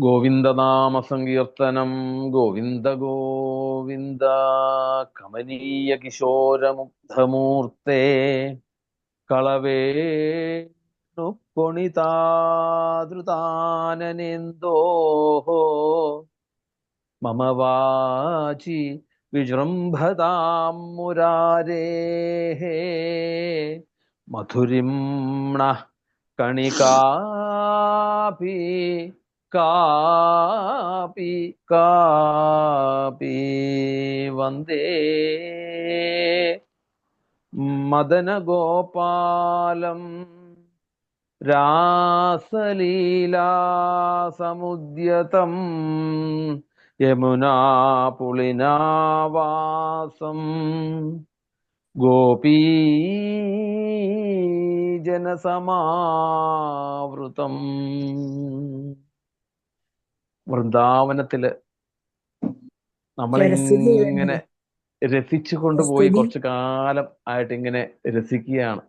ഗോവിന്ദനാമസങ്കീർത്തനം ഗോവിന്ദ ഗോവിന്ദ കമനീയ കിശോരമുഗ്ധമൂർത്തേ കളവേണുപ്പൊണിതാദൃതാനനേന്തോ മമ വാചി വിജൃംഭതാം മുരാരേ മധുരിംണ കണികാപി കാപി കാപി വന്ദേ മദനഗോപാലം രാസലീലാസമുദ്യതം യമുനാപുളിനാവാസം. ഗോപീജനസമാവൃതം. വൃന്ദാവനത്തിൽ നമ്മളിങ്ങനെ രസിച്ചു കൊണ്ടുപോയി കുറച്ച് കാലം ആയിട്ട് ഇങ്ങനെ രസിക്കുകയാണ്.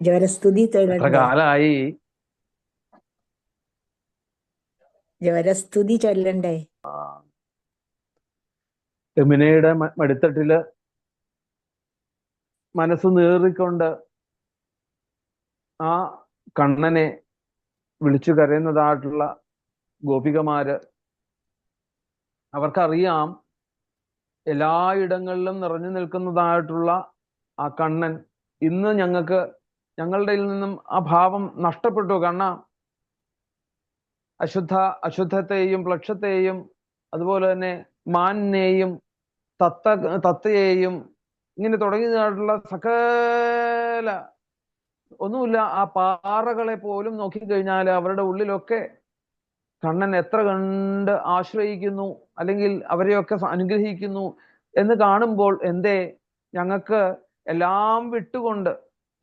ജ്വരസ്തുതി കാലായി? ജ്വരസ്തുതി ചൊല്ലണ്ടേ? യമുനയുടെ മടിത്തട്ടിൽ മനസ്സ് നേറിക്കൊണ്ട് ആ കണ്ണനെ വിളിച്ചു കരയുന്നതായിട്ടുള്ള ഗോപികമാര് അവർക്കറിയാം എല്ലായിടങ്ങളിലും നിറഞ്ഞു നിൽക്കുന്നതായിട്ടുള്ള ആ കണ്ണൻ ഇന്ന് ഞങ്ങൾക്ക് ഞങ്ങളുടെ നിന്നും ആ ഭാവം നഷ്ടപ്പെട്ടു. കണ്ണ അശുദ്ധ അശുദ്ധത്തെയും പ്ലക്ഷത്തെയും അതുപോലെ തന്നെ മാനിനെയും തത്ത തത്തയെയും ഇങ്ങനെ തുടങ്ങിയതായിട്ടുള്ള സകല ഒന്നുമില്ല ആ പാറകളെ പോലും നോക്കിക്കഴിഞ്ഞാൽ അവരുടെ ഉള്ളിലൊക്കെ കണ്ണൻ എത്ര കണ്ട് ആശ്രയിക്കുന്നു അല്ലെങ്കിൽ അവരെയൊക്കെ അനുഗ്രഹിക്കുന്നു എന്ന് കാണുമ്പോൾ എന്തേ? ഞങ്ങൾക്ക് എല്ലാം വിട്ടുകൊണ്ട്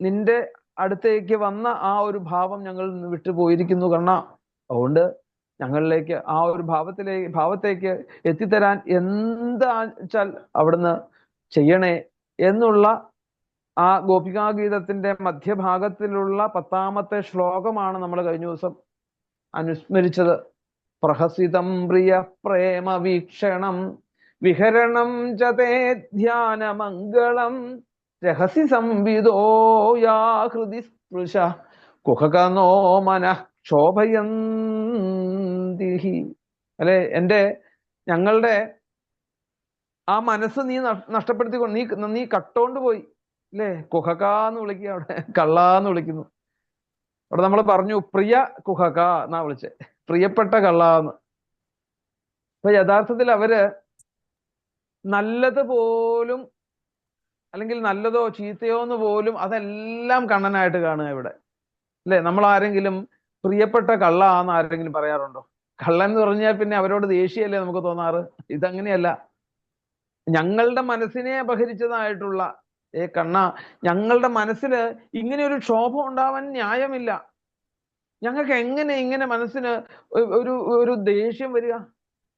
നിന്റെ അടുത്തേക്ക് വന്ന ആ ഒരു ഭാവം ഞങ്ങൾ വിട്ടുപോയിരിക്കുന്നു കണ്ണ. അതുകൊണ്ട് ഞങ്ങളിലേക്ക് ആ ഒരു ഭാവത്തിലേക്ക് ഭാവത്തേക്ക് എത്തിത്തരാൻ എന്താ വെച്ചാൽ അവിടുന്ന് ചെയ്യണേ എന്നുള്ള ആ ഗോപികാഗീതത്തിന്റെ മധ്യഭാഗത്തിലുള്ള പത്താമത്തെ ശ്ലോകമാണ് നമ്മൾ കഴിഞ്ഞ ദിവസം അനുസ്മരിച്ചത്. പ്രഹസിതം പ്രിയ പ്രേമ വീക്ഷണം വിഹരണം ചതേ ധ്യാനമംഗളം രഹസി സംവിദോ യാ സ്പൃശ കുഹകനോ മന ശോഭയന്തി അല്ലെ? എന്റെ ഞങ്ങളുടെ ആ മനസ്സ് നീ നഷ്- നഷ്ടപ്പെടുത്തിക്കൊണ്ട് നീ നീ കട്ടോണ്ട് പോയി. അല്ലേ? കുഹകാന്ന് വിളിക്കുക അവിടെ കള്ളാന്ന് വിളിക്കുന്നു. അവിടെ നമ്മൾ പറഞ്ഞു പ്രിയ കുഹക എന്നാ വിളിച്ചേ. പ്രിയപ്പെട്ട കള്ളാന്ന് അപ്പൊ യഥാർത്ഥത്തിൽ അവർ നല്ലത് പോലും അല്ലെങ്കിൽ നല്ലതോ ചീത്തയോ എന്ന് പോലും അതെല്ലാം കണ്ണനായിട്ട് കാണുക ഇവിടെ. അല്ലെ? നമ്മൾ ആരെങ്കിലും പ്രിയപ്പെട്ട കള്ള എന്ന് ആരെങ്കിലും പറയാറുണ്ടോ? കള്ളൻ എന്ന് പറഞ്ഞാൽ പിന്നെ അവരോട് ദേഷ്യമല്ലേ നമുക്ക് തോന്നാറ്? ഇതങ്ങനെയല്ല. ഞങ്ങളുടെ മനസ്സിനെ അപഹരിച്ചതായിട്ടുള്ള ഏ കണ്ണ ഞങ്ങളുടെ മനസ്സിൽ ഇങ്ങനെ ഒരു ക്ഷോഭം ഉണ്ടാവാൻ ന്യായമില്ല. ഞങ്ങൾക്ക് എങ്ങനെ ഇങ്ങനെ മനസ്സിന് ഒരു ഒരു ദേഷ്യം വരിക?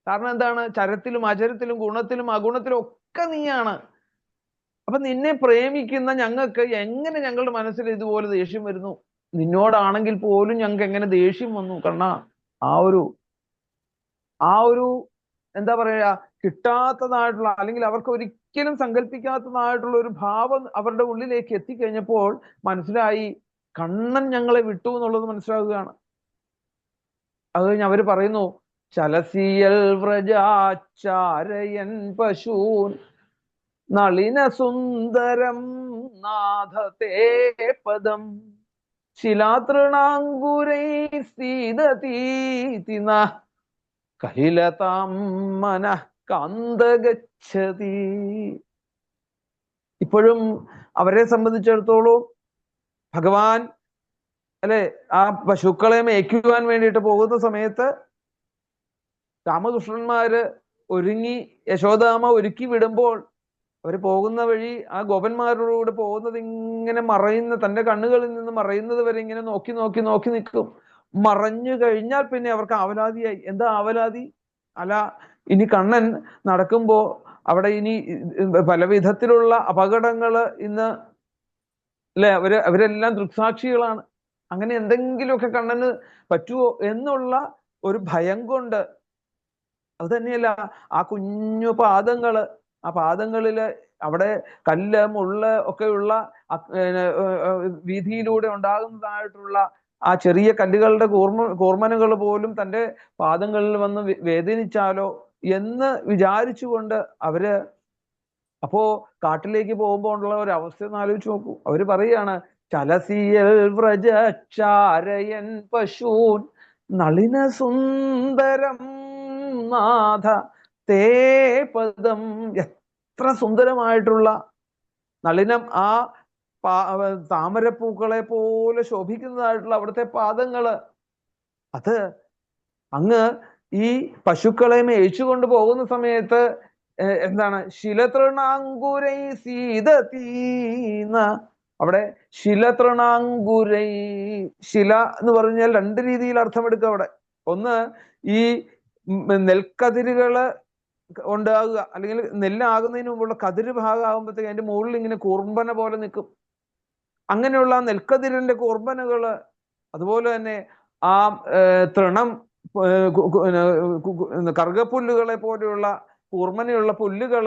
കാരണം എന്താണ്? ചരത്തിലും അചരത്തിലും ഗുണത്തിലും അഗുണത്തിലും ഒക്കെ നീയാണ്. അപ്പൊ നിന്നെ പ്രേമിക്കുന്ന ഞങ്ങൾക്ക് എങ്ങനെ ഞങ്ങളുടെ മനസ്സിൽ ഇതുപോലെ ദേഷ്യം വരുന്നു? നിന്നോടാണെങ്കിൽ പോലും ഞങ്ങൾക്ക് എങ്ങനെ ദേഷ്യം വന്നു കണ്ണ? ആ ഒരു ആ ഒരു എന്താ പറയാ കിട്ടാത്തതായിട്ടുള്ള അല്ലെങ്കിൽ അവർക്ക് ഒരിക്കലും സങ്കല്പിക്കാത്തതായിട്ടുള്ള ഒരു ഭാവം അവരുടെ ഉള്ളിലേക്ക് എത്തിക്കഴിഞ്ഞപ്പോൾ മനസ്സിലായി കണ്ണൻ ഞങ്ങളെ വിട്ടു എന്നുള്ളത് മനസ്സിലാവുകയാണ്. അത് കഴിഞ്ഞ് അവർ പറയുന്നു ചലസിയൽ വ്രജാചാരയൻ പശൂൻ നളിന സുന്ദരം നാഥത്തെ പദം ശിലാതൃണാങ്കുരൈ സീതതീതി ന കലിലതാം മനഃ കാന്തഗച്ഛതി ഇപ്പോഴും അവരെ സംബന്ധിച്ചിടത്തോളം ഭഗവാൻ അല്ലെ ആ പശുക്കളെ മേയ്ക്കുവാൻ വേണ്ടിയിട്ട് പോകുന്ന സമയത്ത് രാമകൃഷ്ണന്മാര് ഒരുങ്ങി യശോദാമ ഒരുക്കി വിടുമ്പോൾ അവർ പോകുന്ന വഴി ആ ഗോപന്മാരോടുകൂടെ പോകുന്നത് ഇങ്ങനെ മറയുന്ന തന്റെ കണ്ണുകളിൽ നിന്ന് മറയുന്നത് വരെ ഇങ്ങനെ നോക്കി നോക്കി നോക്കി നിൽക്കും. മറഞ്ഞു കഴിഞ്ഞാൽ പിന്നെ അവർക്ക് ആവലാതിയായി. എന്താ ആവലാതി? അല്ല ഇനി കണ്ണൻ നടക്കുമ്പോ അവിടെ ഇനി പല വിധത്തിലുള്ള അപകടങ്ങൾ ഇന്ന് അല്ലെ അവർ അവരെല്ലാം ദൃക്സാക്ഷികളാണ്. അങ്ങനെ എന്തെങ്കിലുമൊക്കെ കണ്ണന് പറ്റുമോ എന്നുള്ള ഒരു ഭയം കൊണ്ട് അത് തന്നെയല്ല ആ കുഞ്ഞു പാദങ്ങൾ ആ പാദങ്ങളിൽ അവിടെ കല്ല് മുള്ള് ഒക്കെയുള്ള വീതിയിലൂടെ ഉണ്ടാകുന്നതായിട്ടുള്ള ആ ചെറിയ കല്ലുകളുടെ കൂർമ കൂർമനകൾ പോലും തന്റെ പാദങ്ങളിൽ വന്ന് വേദനിച്ചാലോ എന്ന് വിചാരിച്ചുകൊണ്ട് അവർ അപ്പോ കാട്ടിലേക്ക് പോകുമ്പോൾ ഉള്ള ഒരു അവസ്ഥ ഒന്ന് ആലോചിച്ച് നോക്കൂ. അവർ പറയാണ് ചലസിയൽ വ്രജാരയൻ പശൂൻ നളിന സുന്ദരം നാഥ തേ പദം. എത്ര സുന്ദരമായിട്ടുള്ള നളിനം ആ താമരപ്പൂക്കളെ പോലെ ശോഭിക്കുന്നതായിട്ടുള്ള അവിടുത്തെ പാദങ്ങൾ. അത് അങ്ങ് ഈ പശുക്കളെ മേയിച്ചു കൊണ്ട് പോകുന്ന സമയത്ത് എന്താണ്? ശിലതൃണാങ്കുരൈ സീതീന അവിടെ ശിലതൃണാങ്കുരൈ ശില എന്ന് പറഞ്ഞാൽ രണ്ട് രീതിയിൽ അർത്ഥമെടുക്കുക അവിടെ. ഒന്ന് ഈ നെൽക്കതിരുകൾ ഉണ്ടാകുക അല്ലെങ്കിൽ നെല്ലാകുന്നതിന് മുമ്പുള്ള കതിര് ഭാഗമാകുമ്പോഴത്തേക്ക് അതിന്റെ മുകളിൽ ഇങ്ങനെ കുർബന പോലെ നിൽക്കും. അങ്ങനെയുള്ള നെൽക്കതിരിന്റെ കുർബനകൾ അതുപോലെ തന്നെ ആ തൃണം കറുകപ്പുല്ലുകളെ പോലെയുള്ള കൂർമനയുള്ള പുല്ലുകൾ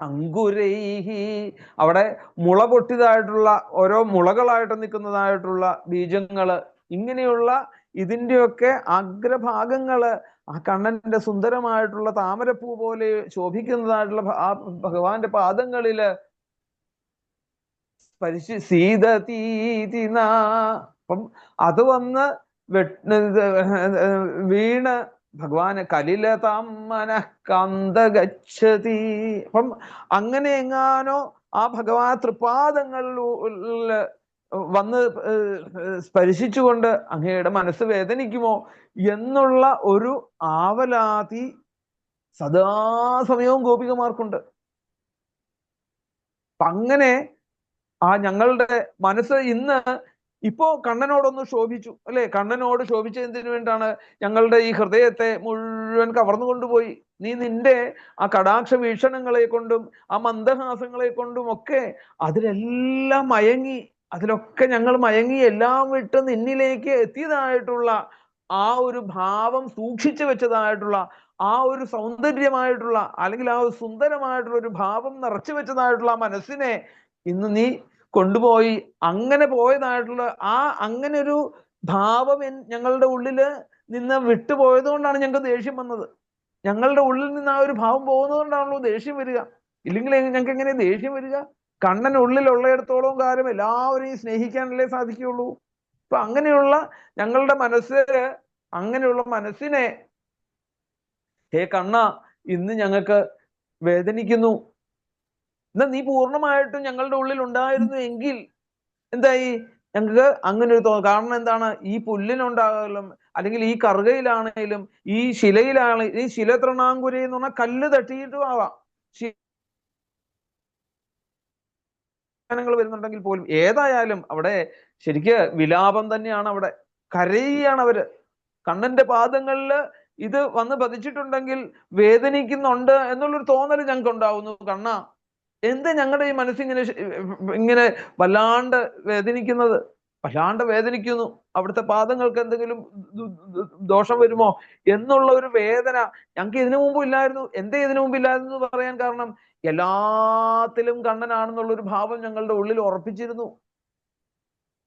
അങ്കുരൈഹി. അവിടെ മുള പൊട്ടിയതായിട്ടുള്ള ഓരോ മുളകളായിട്ട് നിൽക്കുന്നതായിട്ടുള്ള ബീജങ്ങൾ ഇങ്ങനെയുള്ള ഇതിന്റെയൊക്കെ അഗ്രഭാഗങ്ങൾ ആ കണ്ണന്റെ സുന്ദരമായിട്ടുള്ള താമരപ്പൂ പോലെ ശോഭിക്കുന്നതായിട്ടുള്ള ആ ഭഗവാന്റെ പാദങ്ങളിൽ പരിശു സീതീതിന അപ്പം അത് വന്ന് വീണ് ഭഗവാന് കലിലതാം ഗച്ഛതി അപ്പം അങ്ങനെ എങ്ങാനോ ആ ഭഗവാൻ തൃപാദങ്ങളിൽ വന്ന് സ്പർശിച്ചുകൊണ്ട് അങ്ങയുടെ മനസ്സ് വേദനിക്കുമോ എന്നുള്ള ഒരു ആവലാതി സദാസമയവും ഗോപികമാർക്കുണ്ട്. അങ്ങനെ ആ ഞങ്ങളുടെ മനസ്സ് ഇന്ന് ഇപ്പോ കണ്ണനോടൊന്ന് ശോഭിച്ചു അല്ലെ? കണ്ണനോട് ശോഭിച്ചതിന് വേണ്ടിയാണ് ഞങ്ങളുടെ ഈ ഹൃദയത്തെ മുഴുവൻ കവർന്നു കൊണ്ടുപോയി. നീ നിന്റെ ആ കടാക്ഷ വീക്ഷണങ്ങളെ കൊണ്ടും ആ മന്ദഹാസങ്ങളെ കൊണ്ടും ഒക്കെ അതിലെല്ലാം മയങ്ങി അതിലൊക്കെ ഞങ്ങൾ മയങ്ങി എല്ലാം വിട്ട് നിന്നിലേക്ക് എത്തിയതായിട്ടുള്ള ആ ഒരു ഭാവം സൂക്ഷിച്ചു വെച്ചതായിട്ടുള്ള ആ ഒരു സൗന്ദര്യമായിട്ടുള്ള അല്ലെങ്കിൽ ആ ഒരു സുന്ദരമായിട്ടുള്ള ഒരു ഭാവം നിറച്ചു വെച്ചതായിട്ടുള്ള ആ മനസ്സിനെ ഇന്ന് നീ കൊണ്ടുപോയി. അങ്ങനെ പോയതായിട്ടുള്ള ആ അങ്ങനെ ഒരു ഭാവം ഞങ്ങളുടെ ഉള്ളിൽ നിന്ന് വിട്ടുപോയത് കൊണ്ടാണ് ഞങ്ങൾക്ക് ദേഷ്യം വന്നത്. ഞങ്ങളുടെ ഉള്ളിൽ നിന്ന് ആ ഒരു ഭാവം പോകുന്നത് കൊണ്ടാണല്ലോ ദേഷ്യം വരിക. ഇല്ലെങ്കിൽ ഞങ്ങൾക്ക് എങ്ങനെ ദേഷ്യം വരിക? കണ്ണൻ ഉള്ളിലുള്ളിടത്തോളം കാലം എല്ലാവരെയും സ്നേഹിക്കാനല്ലേ സാധിക്കുകയുള്ളൂ. അപ്പൊ അങ്ങനെയുള്ള ഞങ്ങളുടെ മനസ്സ് അങ്ങനെയുള്ള മനസ്സിനെ ഹേ കണ്ണ ഇന്ന് ഞങ്ങൾക്ക് വേദനിക്കുന്നു. എന്നാ നീ പൂർണമായിട്ടും ഞങ്ങളുടെ ഉള്ളിൽ ഉണ്ടായിരുന്നു എങ്കിൽ എന്തായി? ഞങ്ങൾക്ക് അങ്ങനെ ഒരു തോ കാരണം എന്താണ്? ഈ പുല്ലിനുണ്ടാകലും അല്ലെങ്കിൽ ഈ കറുകയിലാണെങ്കിലും ഈ ശിലയിലാണ് ഈ ശില തൃണാങ്കുര എന്ന് പറഞ്ഞാൽ കല്ല് തട്ടിയിട്ടും ആവാം. വരുന്നുണ്ടെങ്കിൽ പോലും ഏതായാലും അവിടെ ശരിക്ക് വിലാപം തന്നെയാണ് അവിടെ. കരയുകയാണ് അവർ. കണ്ണന്റെ പാദങ്ങളിൽ ഇത് വന്ന് പതിച്ചിട്ടുണ്ടെങ്കിൽ വേദനിക്കുന്നുണ്ട് എന്നുള്ളൊരു തോന്നൽ ഞങ്ങൾക്ക് ഉണ്ടാവുന്നു കണ്ണ എന്താ ഞങ്ങളുടെ ഈ മനസ്സിങ്ങനെ ഇങ്ങനെ വല്ലാണ്ട് വേദനിക്കുന്നത്? വല്ലാണ്ട് വേദനിക്കുന്നു. അവിടുത്തെ പാദങ്ങൾക്ക് എന്തെങ്കിലും ദോഷം വരുമോ? എന്നുള്ള ഒരു വേദന ഞങ്ങൾക്ക് ഇതിനു മുമ്പ് ഇല്ലായിരുന്നു എന്തേ ഇതിനു മുമ്പ് ഇല്ലായിരുന്നു എന്ന് പറയാൻ കാരണം എല്ലാത്തിലും കണ്ണനാണെന്നുള്ള ഒരു ഭാവം ഞങ്ങളുടെ ഉള്ളിൽ ഉറപ്പിച്ചിരുന്നു.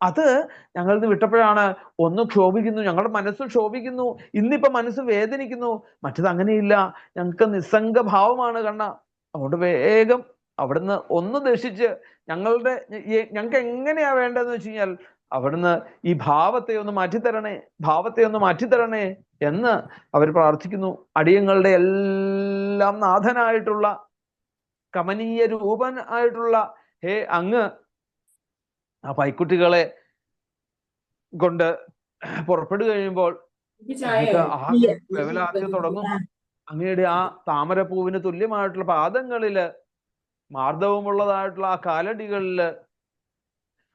അത് ഞങ്ങളിൽ നിന്ന് വിട്ടപ്പോഴാണ് ഒന്ന് ക്ഷോഭിക്കുന്നു ഞങ്ങളുടെ മനസ്സ് ക്ഷോഭിക്കുന്നു ഇന്നിപ്പോ മനസ്സ് വേദനിക്കുന്നു. മറ്റത് അങ്ങനെയില്ല. ഞങ്ങൾക്ക് നിസ്സംഗ ഭാവമാണ് കണ്ണ. അതുകൊണ്ട് വേഗം അവിടുന്ന് ഒന്ന് ദർശിച്ച് ഞങ്ങളുടെ ഞങ്ങൾക്ക് എങ്ങനെയാ വേണ്ടതെന്ന് വെച്ച് കഴിഞ്ഞാൽ അവിടുന്ന് ഈ ഭാവത്തെ ഒന്ന് മാറ്റിത്തരണേ ഭാവത്തെ ഒന്ന് മാറ്റിത്തരണേ എന്ന് അവർ പ്രാർത്ഥിക്കുന്നു. അടിയങ്ങളുടെ എല്ലാം നാഥനായിട്ടുള്ള കമനീയ രൂപൻ ആയിട്ടുള്ള ഹേ അങ്ങ് ആ പൈക്കുട്ടികളെ കൊണ്ട് പുറപ്പെട്ടു കഴിയുമ്പോൾ തുടങ്ങും. അങ്ങയുടെ ആ താമരപ്പൂവിന് തുല്യമായിട്ടുള്ള പാദങ്ങളിൽ മാർദ്ദവമുള്ളതായിട്ടുള്ള ആ കാലടികളിൽ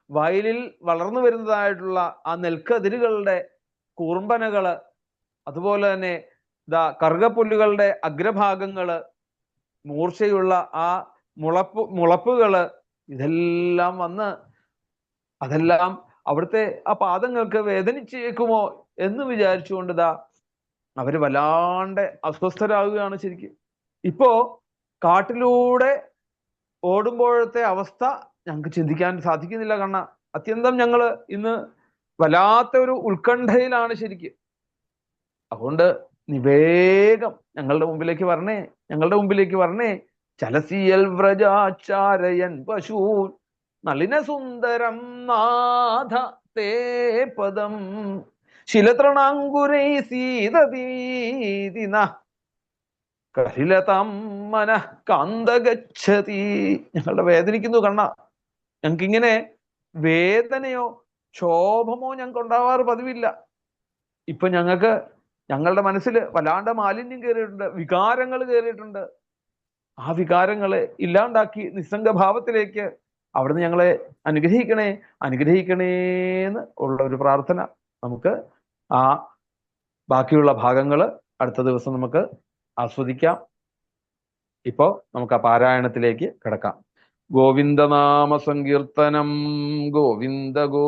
വയലിൽ വളർന്നു വരുന്നതായിട്ടുള്ള ആ നെൽക്കതിരുകളുടെ കൂർമ്പനകൾ അതുപോലെ തന്നെ ഇതാ കറുകപ്പുല്ലുകളുടെ അഗ്രഭാഗങ്ങൾ മൂർച്ചയുള്ള ആ മുളപ്പ് മുളപ്പുകൾ ഇതെല്ലാം വന്ന് അതെല്ലാം അവിടുത്തെ ആ പാദങ്ങൾക്ക് വേദനിച്ചേക്കുമോ എന്ന് വിചാരിച്ചുകൊണ്ട് ഇതാ അവർ വല്ലാണ്ട് അസ്വസ്ഥരാകുകയാണ് ശരിക്കും. ഇപ്പോ കാട്ടിലൂടെ ഓടുമ്പോഴത്തെ അവസ്ഥ ഞങ്ങൾക്ക് ചിന്തിക്കാൻ സാധിക്കുന്നില്ല. കണ്ണ അത്യന്തം ഞങ്ങൾ ഇന്ന് വല്ലാത്ത ഒരു ഉത്കണ്ഠയിലാണ് ശരിക്ക്. അതുകൊണ്ട് നിവേഗം ഞങ്ങളുടെ മുമ്പിലേക്ക് വരണേ. ഞങ്ങളുടെ മുമ്പിലേക്ക് വരണേ. ചലസിയൽ വ്രജാചാരയൻ പശു നളിന സുന്ദരം നാഥ തേ പദം ശിലതൃണാങ്കുരൈ സീതതീതിന കഹിലതം മന കാന്തഗച്ഛതി. ഞങ്ങളുടെ വേദനിക്കുന്നു കണ്ണ. ഞങ്ങൾക്കിങ്ങനെ വേദനയോ ക്ഷോഭമോ ഞങ്ങൾക്ക് ഉണ്ടാവാറ് പതിവില്ല. ഇപ്പൊ ഞങ്ങൾക്ക് ഞങ്ങളുടെ മനസ്സിൽ വല്ലാണ്ട് മാലിന്യം കയറിയിട്ടുണ്ട് വികാരങ്ങൾ കയറിയിട്ടുണ്ട്. ആ വികാരങ്ങളെ ഇല്ലാണ്ടാക്കി നിസ്സംഗഭാവത്തിലേക്ക് അവിടുന്ന് ഞങ്ങളെ അനുഗ്രഹിക്കണേ അനുഗ്രഹിക്കണേ എന്ന് ഉള്ള ഒരു പ്രാർത്ഥന നമുക്ക് ആ ബാക്കിയുള്ള ഭാഗങ്ങൾ അടുത്ത ദിവസം നമുക്ക് ആസ്വദിക്കാം. ഇപ്പോ നമുക്ക് ആ പാരായണത്തിലേക്ക് കിടക്കാം. ഗോവിന്ദനാമ സങ്കീർത്തനം ഗോവിന്ദ ഗോ